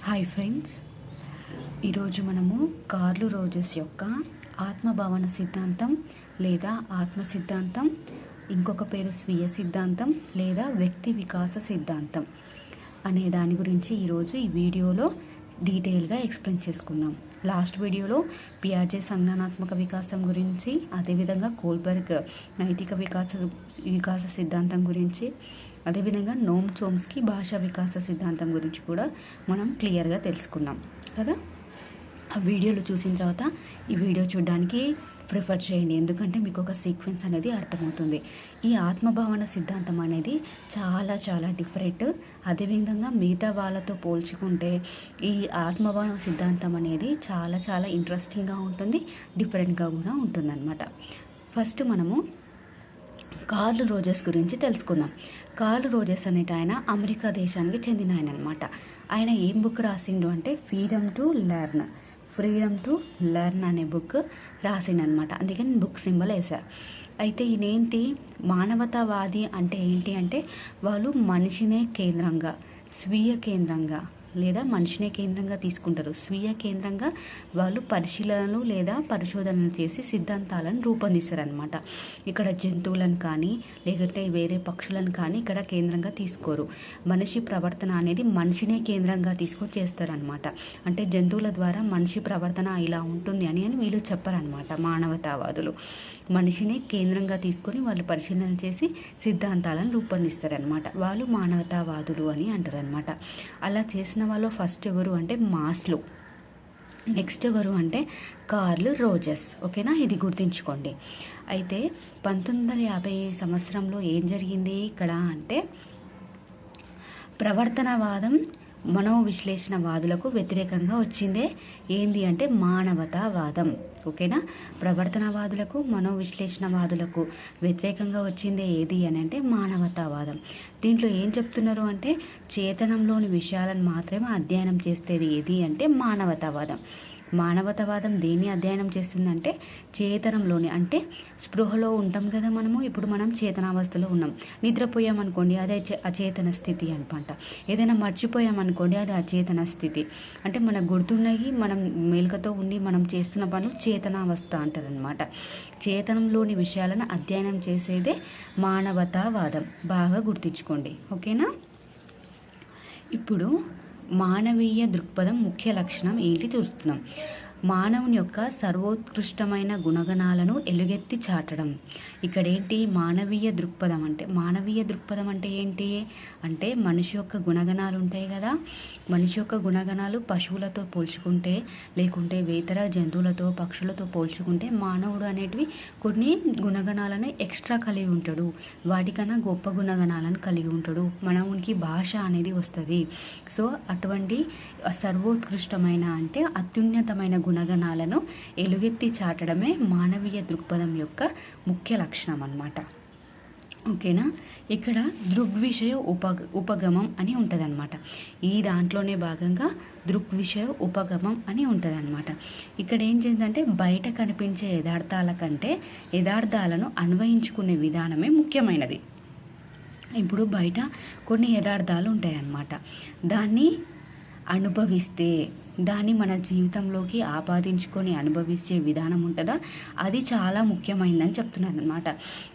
Hi friends ఈరోజు మనము కార్లు రోజెస్ యొక్క ఆత్మభావన సిద్ధాంతం లేదా ఆత్మ సిద్ధాంతం ఇంకొక పేరు స్వీయ సిద్ధాంతం లేదా వ్యక్తి వికాస సిద్ధాంతం అనే దాని గురించి ఈరోజు ఈ వీడియోలో డీటెయిల్గా ఎక్స్ప్లెయిన్ చేసుకుందాం. లాస్ట్ వీడియోలో పియాజే సంజ్ఞానాత్మక వికాసం గురించి అదేవిధంగా కోల్బర్గ్ నైతిక వికాస వికాస సిద్ధాంతం గురించి అదేవిధంగా నోమ్ చోమ్స్కి భాషా వికాస సిద్ధాంతం గురించి కూడా మనం క్లియర్గా తెలుసుకున్నాం కదా? ఆ వీడియోలు చూసిన తర్వాత ఈ వీడియో చూడడానికి ప్రిఫర్ చేయండి. ఎందుకంటే మీకు ఒక సీక్వెన్స్ అనేది అర్థమవుతుంది. ఈ ఆత్మభావన సిద్ధాంతం అనేది చాలా చాలా డిఫరెంట్. అదేవిధంగా మిగతా వాళ్ళతో పోల్చుకుంటే ఈ ఆత్మభావన సిద్ధాంతం అనేది చాలా చాలా ఇంట్రెస్టింగ్గా ఉంటుంది డిఫరెంట్గా కూడా ఉంటుందన్నమాట. ఫస్ట్ మనము కార్ల్ రోజెస్ గురించి తెలుసుకుందాం. కార్ల్ రోజెస్ అనేటి ఆయన అమెరికా దేశానికి చెందిన ఆయన అనమాట ఆయన ఏం బుక్ రాసిండు అంటే freedom to learn freedom to learn అనే బుక్ రాసిండనమాట అందుకని బుక్ సింబల్ వేశారు అయితే ఈయనేంటి మానవతావాది అంటే ఏంటి అంటే వాళ్ళు మనిషినే కేంద్రంగా స్వీయ కేంద్రంగా లేదా మనిషినే కేంద్రంగా తీసుకుంటారు. స్వీయ కేంద్రంగా వాళ్ళు పరిశీలనలు లేదా పరిశోధనలు చేసి సిద్ధాంతాలను రూపొందిస్తారనమాట ఇక్కడ జంతువులను కానీ లేదంటే వేరే పక్షులను కానీ ఇక్కడ కేంద్రంగా తీసుకోరు. మనిషి ప్రవర్తన అనేది మనిషినే కేంద్రంగా తీసుకొని చేస్తారనమాట అంటే జంతువుల ద్వారా మనిషి ప్రవర్తన ఇలా ఉంటుంది అని అని వీళ్ళు చెప్పరనమాట మానవతావాదులు. మనిషిని కేంద్రంగా తీసుకొని వాళ్ళు పరిశీలన చేసి సిద్ధాంతాలను రూపొందిస్తారనమాట వాళ్ళు మానవతావాదులు అని అంటారనమాట అలా చేసిన వాళ్ళు ఫస్ట్ ఎవరు అంటే మాస్లో. నెక్స్ట్ ఎవరు అంటే కార్ల్ రోజెస్. ఓకేనా? ఇది గుర్తుంచుకోండి. అయితే పంతొమ్మిది వందల యాభై సంవత్సరంలో ఏం జరిగింది ఇక్కడ అంటే ప్రవర్తనవాదం మనోవిశ్లేషణవాదులకు వ్యతిరేకంగా వచ్చిందే ఏంది అంటే మానవతావాదం. ఓకేనా? ప్రవర్తనవాదులకు మనోవిశ్లేషణవాదులకు వ్యతిరేకంగా వచ్చిందే ఏది అని అంటే మానవతావాదం. దీంట్లో ఏం చెప్తున్నారు అంటే చేతనంలోని విషయాలను మాత్రమే అధ్యయనం చేసేది ఏది అంటే మానవతావాదం. మానవతావాదం దేన్ని అధ్యయనం చేస్తుందంటే చేతనంలోని. అంటే స్పృహలో ఉంటాం కదా మనము ఇప్పుడు మనం చేతనావస్థలో ఉన్నాం. నిద్రపోయామనుకోండి అదే అచేతన స్థితి అనమాట. ఏదైనా మర్చిపోయామనుకోండి అది అచేతన స్థితి. అంటే మనకు గుర్తున్నాయి మనం మేలుకతో ఉండి మనం చేస్తున్న పనులు చేతనావస్థ అంటారనమాట చేతనంలోని విషయాలను అధ్యయనం చేసేదే మానవతావాదం. బాగా గుర్తించుకోండి. ఓకేనా? ఇప్పుడు మానవీయ దృక్పథం ముఖ్య లక్షణం ఏంటి చూస్తున్నాం. మానవుని యొక్క సర్వోత్కృష్టమైన గుణగణాలను ఎలుగెత్తి చాటడం. ఇక్కడ ఏంటి మానవీయ దృక్పథం అంటే మానవీయ దృక్పథం అంటే ఏంటి? అంటే మనిషి యొక్క గుణగణాలు ఉంటాయి కదా. మనిషి యొక్క గుణగణాలు పశువులతో పోల్చుకుంటే లేకుంటే వేతర జంతువులతో పక్షులతో పోల్చుకుంటే మానవుడు అనేటివి కొన్ని గుణగణాలను ఎక్స్ట్రా కలిగి ఉంటాడు. వాటికన్నా గొప్ప గుణగణాలను కలిగి ఉంటాడు. మనవునికి భాష అనేది వస్తుంది. సో అటువంటి సర్వోత్కృష్టమైన అంటే అత్యున్నతమైన గుణగణాలను ఎలుగెత్తి చాటడమే మానవీయ దృక్పథం యొక్క ముఖ్య లక్షణం అన్నమాట. ఓకేనా? ఇక్కడ దృగ్విషయ ఉప ఉపగమం అని ఉంటుందన్నమాట. ఈ దాంట్లోనే భాగంగా దృగ్విషయ ఉపగమం అని ఉంటుందన్నమాట. ఇక్కడ ఏం చేద్దంటే బయట కనిపించే యథార్థాల కంటే యథార్థాలను అన్వయించుకునే విధానమే ముఖ్యమైనది. ఇప్పుడు బయట కొన్ని యథార్థాలు ఉంటాయన్నమాట. దాన్ని అనుభవిస్తే దాన్ని మన జీవితంలోకి ఆపాదించుకొని అనుభవించే విధానం ఉంటుందా? అది చాలా ముఖ్యమైనదని చెప్తున్నారు అనమాట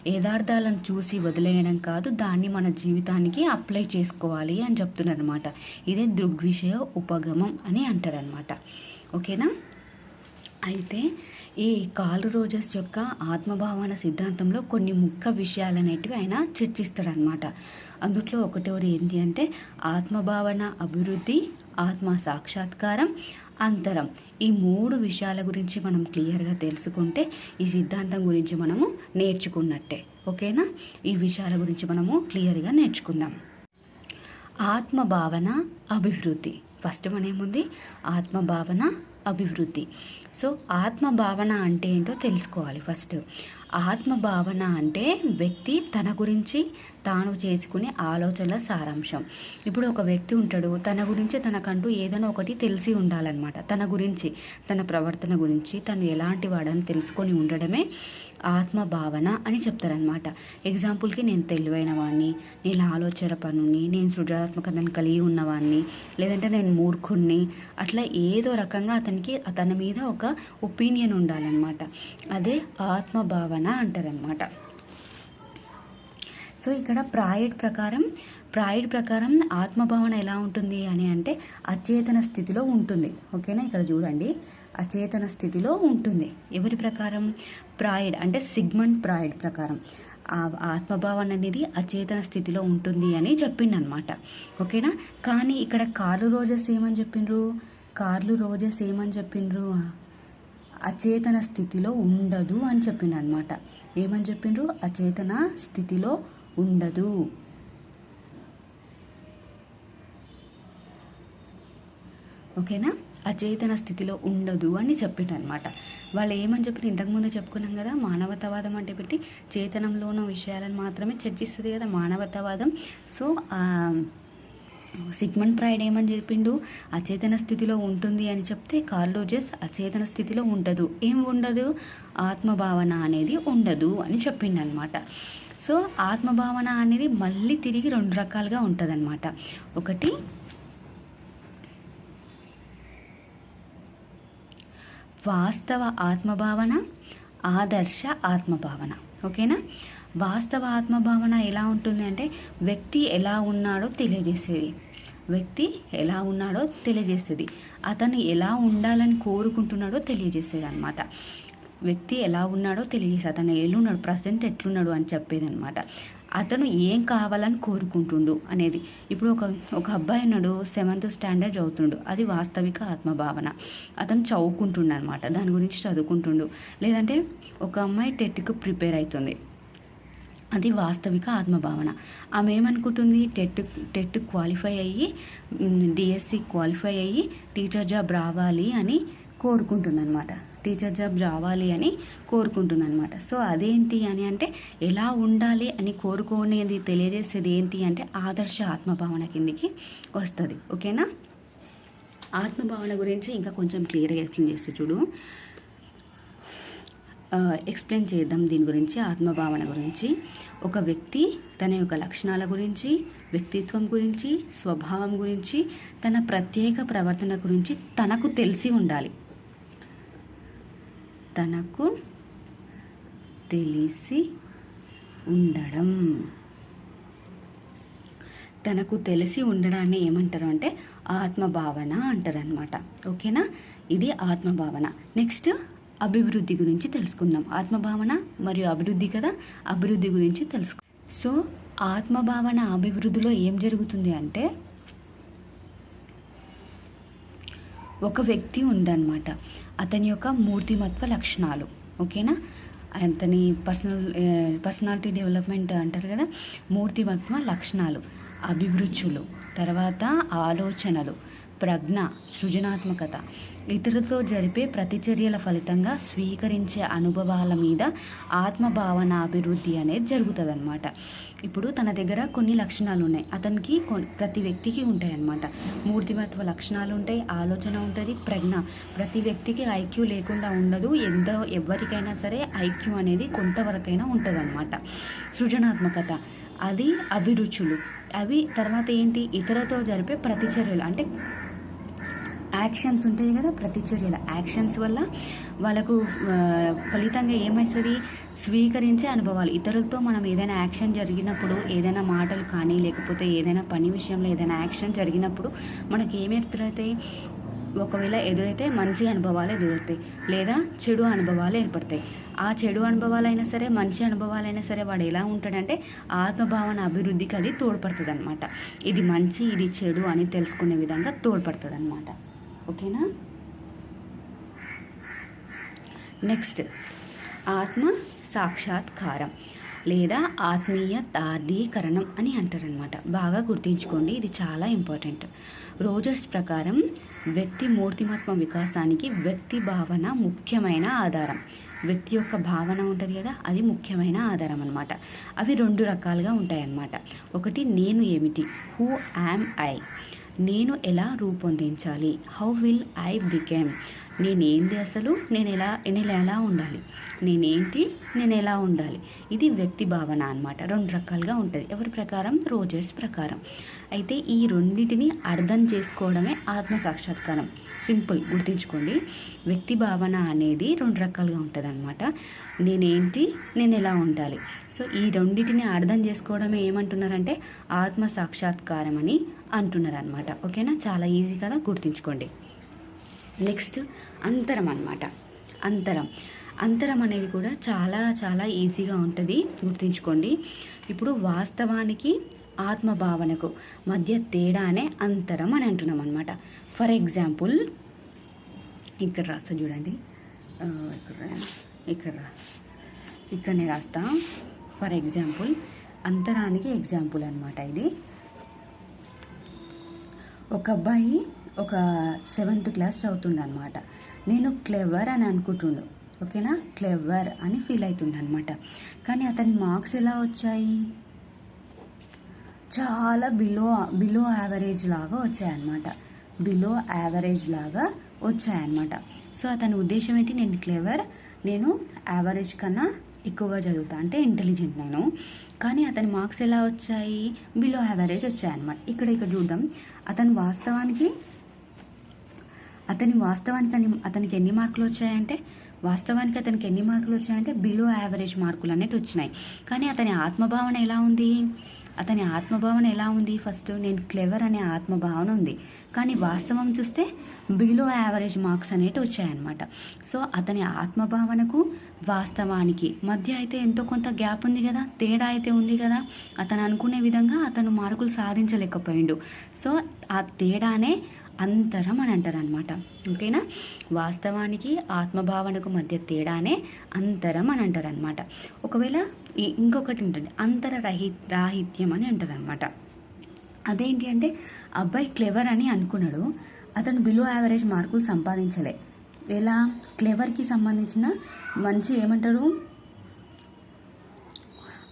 యథార్థాలను చూసి వదిలేయడం కాదు దాన్ని మన జీవితానికి అప్లై చేసుకోవాలి అని చెప్తున్నారు అనమాట ఇదే దృగ్విషయ ఉపగమం అని అంటారనమాట ఓకేనా? అయితే ఈ కాలు రోజర్స్ యొక్క ఆత్మభావన సిద్ధాంతంలో కొన్ని ముఖ్య విషయాలు అనేటివి ఆయన చర్చిస్తాడనమాట అందుట్లో ఒకటోరు ఏంటి అంటే ఆత్మభావన అభివృద్ధి ఆత్మ సాక్షాత్కారం అంతరం. ఈ మూడు విషయాల గురించి మనం క్లియర్గా తెలుసుకుంటే ఈ సిద్ధాంతం గురించి మనము నేర్చుకున్నట్టే. ఓకేనా? ఈ విషయాల గురించి మనము క్లియర్గా నేర్చుకుందాం. ఆత్మభావన అభివృద్ధి. ఫస్ట్ మన ఏముంది? ఆత్మభావన అభివృద్ధి. సో ఆత్మభావన అంటే ఏంటో తెలుసుకోవాలి ఫస్ట్. ఆత్మభావన అంటే వ్యక్తి తన గురించి తాను చేసుకునే ఆలోచనల సారాంశం. ఇప్పుడు ఒక వ్యక్తి ఉంటాడు తన గురించి తనకంటూ ఏదైనా ఒకటి తెలిసి ఉండాలన్నమాట. తన గురించి తన ప్రవర్తన గురించి తను ఎలాంటి వాడని తెలుసుకొని ఉండడమే ఆత్మభావన అని చెప్తారనమాట ఎగ్జాంపుల్కి నేను తెలివైన వాడిని నేను ఆలోచన పనుని నేను సృజనాత్మకతను కలిగి ఉన్నవాడిని లేదంటే నేను మూర్ఖుణ్ణి అట్లా ఏదో రకంగా అతనికి అతని మీద ఒక ఒపీనియన్ ఉండాలన్నమాట. అదే ఆత్మభావన. అంటారనమాట సో ఇక్కడ ప్రాయిడ్ ప్రకారం ప్రాయిడ్ ప్రకారం ఆత్మభావన ఎలా ఉంటుంది అని అంటే అచేతన స్థితిలో ఉంటుంది. ఓకేనా? ఇక్కడ చూడండి. అచేతన స్థితిలో ఉంటుంది. ఎవరి ప్రకారం? ప్రాయిడ్ అంటే సిగ్మండ్ ప్రాయిడ్ ప్రకారం. ఆత్మభావన అనేది అచేతన స్థితిలో ఉంటుంది అని చెప్పిండనమాట ఓకేనా? కానీ ఇక్కడ కార్లు రోజెస్ ఏమని చెప్పిండ్రు? కార్లు రోజెస్ ఏమని చెప్పిండ్రు? అచేతన స్థితిలో ఉండదు అని చెప్పిండు అనమాట ఏమని చెప్పిండ్రు అచేతన స్థితిలో ఉండదు. ఓకేనా? అచేతన స్థితిలో ఉండదు అని చెప్పిండు అనమాట వాళ్ళు ఏమని చెప్పిన ఇంతకుముందే చెప్పుకున్నాం కదా మానవతావాదం అంటే పెట్టి చేతనంలో ఉన్న విషయాలను మాత్రమే చర్చిస్తుంది కదా మానవతావాదం. సో సిగ్మండ్ ప్రైడ్ ఏమని చెప్పిండు? అచేతన స్థితిలో ఉంటుంది అని చెప్తే కార్లోజెస్ అచేతన స్థితిలో ఉండదు. ఏం ఉండదు? ఆత్మభావన అనేది ఉండదు అని చెప్పిండు అనమాట సో ఆత్మభావన అనేది మళ్ళీ తిరిగి రెండు రకాలుగా ఉంటుందన్నమాట. ఒకటి వాస్తవ ఆత్మభావన ఆదర్శ ఆత్మభావన. ఓకేనా? వాస్తవ ఆత్మభావన ఎలా ఉంటుంది అంటే వ్యక్తి ఎలా ఉన్నాడో తెలియజేసేది. వ్యక్తి ఎలా ఉన్నాడో తెలియజేస్తుంది. అతను ఎలా ఉండాలని కోరుకుంటున్నాడో తెలియజేసేది అనమాట వ్యక్తి ఎలా ఉన్నాడో తెలియజేసి అతను ఎల్లున్నాడు ప్రజెంట్ ఎట్లున్నాడు అని చెప్పేది అనమాట అతను ఏం కావాలని కోరుకుంటుండు అనేది. ఇప్పుడు ఒక ఒక అబ్బాయి ఉన్నాడు సెవెంత్ స్టాండర్డ్ చదువుతుండు అది వాస్తవిక ఆత్మభావన. అతను చదువుకుంటుండు అనమాట దాని గురించి చదువుకుంటుండు. లేదంటే ఒక అమ్మాయి టెట్కి ప్రిపేర్ అవుతుంది అది వాస్తవిక ఆత్మభావన. ఆమె ఏమనుకుంటుంది? టెట్ టెట్ క్వాలిఫై అయ్యి డిఎస్సి క్వాలిఫై అయ్యి టీచర్ జాబ్ రావాలి అని కోరుకుంటుంది అనమాట టీచర్ జాబ్ రావాలి అని కోరుకుంటుంది అనమాట సో అదేంటి అని అంటే ఎలా ఉండాలి అని కోరుకునేది తెలియజేసేది ఏంటి అంటే ఆదర్శ ఆత్మభావన కిందికి వస్తుంది. ఓకేనా? ఆత్మభావన గురించి ఇంకా కొంచెం క్లియర్గా ఎక్స్ప్లెయిన్ చేస్తే చూడు. ఎక్స్ప్లెయిన్ చేద్దాం దీని గురించి ఆత్మభావన గురించి. ఒక వ్యక్తి తన యొక్క లక్షణాల గురించి వ్యక్తిత్వం గురించి స్వభావం గురించి తన ప్రత్యేక ప్రవర్తన గురించి తనకు తెలిసి ఉండాలి. తనకు తెలిసి ఉండడం. తనకు తెలిసి ఉండడాన్ని ఏమంటారు అంటే ఆత్మభావన అంటారు అనమాట ఓకేనా? ఇది ఆత్మభావన. నెక్స్ట్ అభివృద్ధి గురించి తెలుసుకుందాం. ఆత్మభావన మరియు అభివృద్ధి కదా? అభివృద్ధి గురించి తెలుసుకు. సో ఆత్మభావన అభివృద్ధిలో ఏం జరుగుతుంది అంటే ఒక వ్యక్తి ఉండనమాట అతని యొక్క మూర్తిమత్వ లక్షణాలు. ఓకేనా? అతని పర్సనల్ పర్సనాలిటీ డెవలప్మెంట్ అంటారు కదా? మూర్తిమత్వ లక్షణాలు. అభిరుచులు. తర్వాత ఆలోచనలు. ప్రజ్ఞ సృజనాత్మకత. ఇతరులతో జరిపే ప్రతిచర్యల ఫలితంగా స్వీకరించే అనుభవాల మీద ఆత్మభావన అభివృద్ధి అనేది జరుగుతుంది అనమాట ఇప్పుడు తన దగ్గర కొన్ని లక్షణాలు ఉన్నాయి అతనికి ప్రతి వ్యక్తికి ఉంటాయి అన్నమాట మూర్తిమత్వ లక్షణాలు ఉంటాయి ఆలోచన ఉంటుంది ప్రజ్ఞ. ప్రతి వ్యక్తికి ఐక్యూ లేకుండా ఉండదు ఎంత ఎవరికైనా సరే ఐక్యూ అనేది కొంతవరకైనా ఉంటుంది అనమాట సృజనాత్మకత. అది అభిరుచులు. అవి తర్వాత ఏంటి? ఇతరులతో జరిపే ప్రతిచర్యలు. అంటే యాక్షన్స్ ఉంటాయి కదా ప్రతిచర్యల. యాక్షన్స్ వల్ల వాళ్ళకు ఫలితంగా ఏమవుతుంది స్వీకరించే అనుభవాలు. ఇతరులతో మనం ఏదైనా యాక్షన్ జరిగినప్పుడు ఏదైనా మాటలు కానీ లేకపోతే ఏదైనా పని విషయంలో ఏదైనా యాక్షన్ జరిగినప్పుడు మనకి ఏమి ఒకవేళ ఎదురైతే మంచి అనుభవాలు ఎదురవుతాయి. లేదా చెడు అనుభవాలు ఏర్పడతాయి. ఆ చెడు అనుభవాలైనా సరే మంచి అనుభవాలైనా సరే వాడు ఎలా ఉంటాడంటే ఆత్మభావన అభివృద్ధికి అది తోడ్పడుతుంది అనమాట ఇది మంచి ఇది చెడు అని తెలుసుకునే విధంగా తోడ్పడుతుంది అనమాట ఓకేనా? నెక్స్ట్ ఆత్మ సాక్షాత్కారం లేదా ఆత్మీయ తార్థీకరణం అని అంటారనమాట బాగా గుర్తుంచుకోండి ఇది చాలా ఇంపార్టెంట్. రోజర్స్ ప్రకారం వ్యక్తి మూర్తిమత్వ వికాసానికి వ్యక్తి భావన ముఖ్యమైన ఆధారం. వ్యక్తి యొక్క భావన ఉంటుంది కదా అది ముఖ్యమైన ఆధారం అనమాట అవి రెండు రకాలుగా ఉంటాయన్నమాట. ఒకటి నేను ఏమిటి? హూ యామ్ ఐ నేను ఎలా రూపొందించాలి? హౌ విల్ ఐ బికెమ్ నేనేంది అసలు? నేను ఎలా నేను ఎలా ఉండాలి? నేనేంటి? నేను ఎలా ఉండాలి? ఇది వ్యక్తి భావన అనమాట రెండు రకాలుగా ఉంటుంది. ఎవరి ప్రకారం? రోజర్స్ ప్రకారం. అయితే ఈ రెండింటిని అర్థం చేసుకోవడమే ఆత్మ సాక్షాత్కారం. సింపుల్ గుర్తుంచుకోండి. వ్యక్తి భావన అనేది రెండు రకాలుగా ఉంటుంది అనమాట నేనేంటి నేను ఎలా ఉండాలి? సో ఈ రెండింటిని అర్థం చేసుకోవడమే ఏమంటున్నారంటే ఆత్మ సాక్షాత్కారం అని అంటున్నారు అనమాట ఓకేనా? చాలా ఈజీ కదా? గుర్తుంచుకోండి. నెక్స్ట్ అంతరం అనమాట అంతరం. అంతరం అనేది కూడా చాలా చాలా ఈజీగా ఉంటుంది. గుర్తుంచుకోండి. ఇప్పుడు వాస్తవానికి ఆత్మభావనకు మధ్య తేడానే అంతరం అని అంటున్నాం అనమాట ఫర్ ఎగ్జాంపుల్ ఇక్కడ రాస్తా చూడండి. ఇక్కడ ఇక్కడ రా- ఇక్కడ రా ఇక్కడనే రాస్తా. ఫర్ ఎగ్జాంపుల్ అంతరానికి ఎగ్జాంపుల్ అనమాట ఇది. ఒక అబ్బాయి ఒక సెవెంత్ క్లాస్ చదువుతుండ అనమాట నేను క్లెవర్ అని అనుకుంటుండు. ఓకేనా? క్లెవర్ అని ఫీల్ అవుతుండ అనమాట కానీ అతని మార్క్స్ ఎలా వచ్చాయి? చాలా బిలో బిలో యావరేజ్ లాగా వచ్చాయన్నమాట. బిలో యావరేజ్ లాగా వచ్చాయన్నమాట. సో అతని ఉద్దేశం ఏంటి? నేను క్లెవర్ నేను యావరేజ్ కన్నా ఎక్కువగా చదువుతా. అంటే ఇంటెలిజెంట్ నేను. కానీ అతని మార్క్స్ ఎలా వచ్చాయి? బిలో యావరేజ్ వచ్చాయన్నమాట ఇక్కడ ఇక్కడ చూద్దాం. అతను వాస్తవానికి అతని వాస్తవానికి అతనికి ఎన్ని మార్కులు వచ్చాయంటే వాస్తవానికి అతనికి ఎన్ని మార్కులు వచ్చాయంటే బిలో యావరేజ్ మార్కులు అనేవి వచ్చినాయి. కానీ అతని ఆత్మభావన ఎలా ఉంది? అతని ఆత్మభావన ఎలా ఉంది? ఫస్ట్ నేను క్లెవర్ అనే ఆత్మభావన ఉంది. కానీ వాస్తవం చూస్తే బిలో యావరేజ్ మార్క్స్ అనేవి వచ్చాయన్నమాట. సో అతని ఆత్మభావనకు వాస్తవానికి మధ్య అయితే ఎంతో కొంత గ్యాప్ ఉంది కదా? తేడా అయితే ఉంది కదా? అతను అనుకునే విధంగా అతను మార్కులు సాధించలేకపోయిండు. సో ఆ తేడానే అంతరం అని అంటారు అనమాట ఓకేనా? వాస్తవానికి ఆత్మభావనకు మధ్య తేడానే అంతరం అని అంటారు అనమాట ఒకవేళ ఇంకొకటి ఉంటుంది అంతర రహి రాహిత్యం అని అంటారు అనమాట అదేంటి అంటే అబ్బాయి క్లెవర్ అని అనుకున్నాడు అతను బిలో యావరేజ్ మార్కులు సంపాదించలే. ఎలా? క్లెవర్కి సంబంధించిన మంచి ఏమంటారు?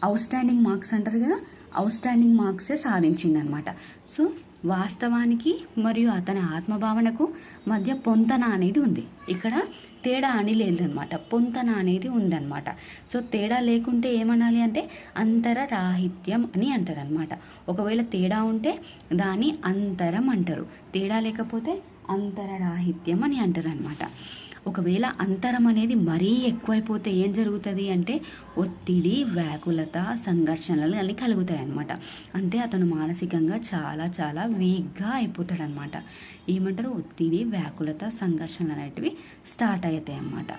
అవుట్ స్టాండింగ్ మార్క్స్ అంటారు కదా అవుట్ స్టాండింగ్ మార్క్సే సాధించింది అనమాట సో వాస్తవానికి మరియు అతని ఆత్మభావనకు మధ్య పొంతన అనేది ఉంది. ఇక్కడ తేడా అని లేదనమాట. పొంతన అనేది ఉందన్నమాట సో తేడా లేకుంటే ఏమనాలి అంటే అంతరరాహిత్యం అని అంటారనమాట. ఒకవేళ తేడా ఉంటే దాన్ని అంతరం అంటారు. తేడా లేకపోతే అంతరరాహిత్యం అని అంటారనమాట. ఒకవేళ అంతరం అనేది మరీ ఎక్కువైపోతే ఏం జరుగుతుంది అంటే ఒత్తిడి వ్యాకులత సంఘర్షణలు అన్నీ కలుగుతాయి అన్నమాట అంటే అతను మానసికంగా చాలా చాలా వీక్గా అయిపోతాడనమాట ఏమంటారు? ఒత్తిడి వ్యాకులత సంఘర్షణలు అనేటివి స్టార్ట్ అవుతాయి అన్నమాట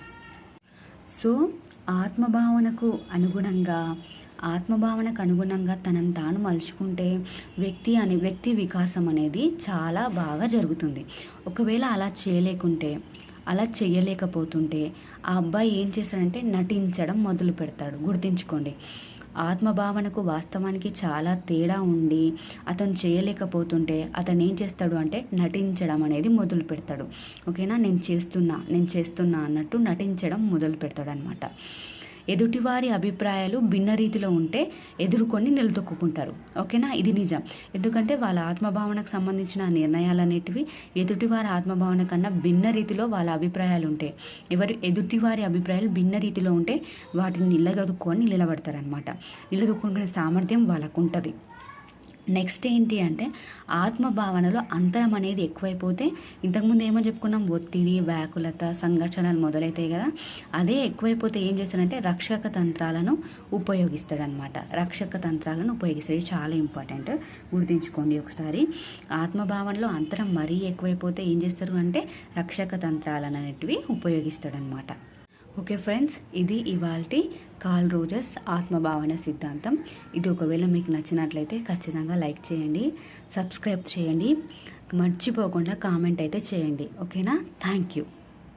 సో ఆత్మభావనకు అనుగుణంగా ఆత్మభావనకు అనుగుణంగా తనను తాను మలుచుకుంటే వ్యక్తి అనే వ్యక్తి వికాసం అనేది చాలా బాగా జరుగుతుంది. ఒకవేళ అలా చేయలేకుంటే అలా చేయలేకపోతుంటే ఆ అబ్బాయి ఏం చేస్తాడంటే నటించడం మొదలు పెడతాడు. గుర్తుంచుకోండి ఆత్మభావనకు వాస్తవానికి చాలా తేడా ఉండి అతను చేయలేకపోతుంటే అతను ఏం చేస్తాడు అంటే నటించడం అనేది మొదలు పెడతాడు. ఓకేనా? నేను చేస్తున్నా నేను చేస్తున్నా అన్నట్టు నటించడం మొదలు పెడతాడు అనమాట ఎదుటివారి అభిప్రాయాలు భిన్న రీతిలో ఉంటే ఎదుర్కొని నిలదొక్కుంటారు ఓకేనా? ఇది నిజం. ఎందుకంటే వాళ్ళ ఆత్మభావనకు సంబంధించిన నిర్ణయాలు అనేటివి ఎదుటివారి ఆత్మభావన కన్నా భిన్న రీతిలో వాళ్ళ అభిప్రాయాలు ఉంటాయి ఎవరి ఎదుటివారి అభిప్రాయాలు భిన్న రీతిలో ఉంటే వాటిని నిలగదుక్కొని నిలబడతారనమాట నిలదొక్కునే సామర్థ్యం వాళ్ళకు ఉంటుంది నెక్స్ట్ ఏంటి అంటే ఆత్మభావనలో అంతరం అనేది ఎక్కువైపోతే ఇంతకుముందు ఏమో చెప్పుకున్నాం? ఒత్తిడి వ్యాకులత సంఘర్షణలు మొదలవుతాయి కదా. అదే ఎక్కువైపోతే ఏం చేస్తాడంటే రక్షక తంత్రాలను ఉపయోగిస్తాడనమాట. రక్షక తంత్రాలను ఉపయోగిస్తాడు. చాలా ఇంపార్టెంట్. గుర్తుంచుకోండి ఒకసారి. ఆత్మభావనలో అంతరం మరీ ఎక్కువైపోతే ఏం చేస్తారు అంటే రక్షక తంత్రాలను అనేటివి ఉపయోగిస్తాడనమాట. ఓకే ఫ్రెండ్స్ ఇది ఇవాల్టి కాల్ రోజెస్ ఆత్మభావన సిద్ధాంతం. ఇది ఒకవేళ మీకు నచ్చినట్లయితే ఖచ్చితంగా లైక్ చేయండి సబ్స్క్రైబ్ చేయండి మర్చిపోకుండా కామెంట్ అయితే చేయండి. ఓకేనా? Thank you.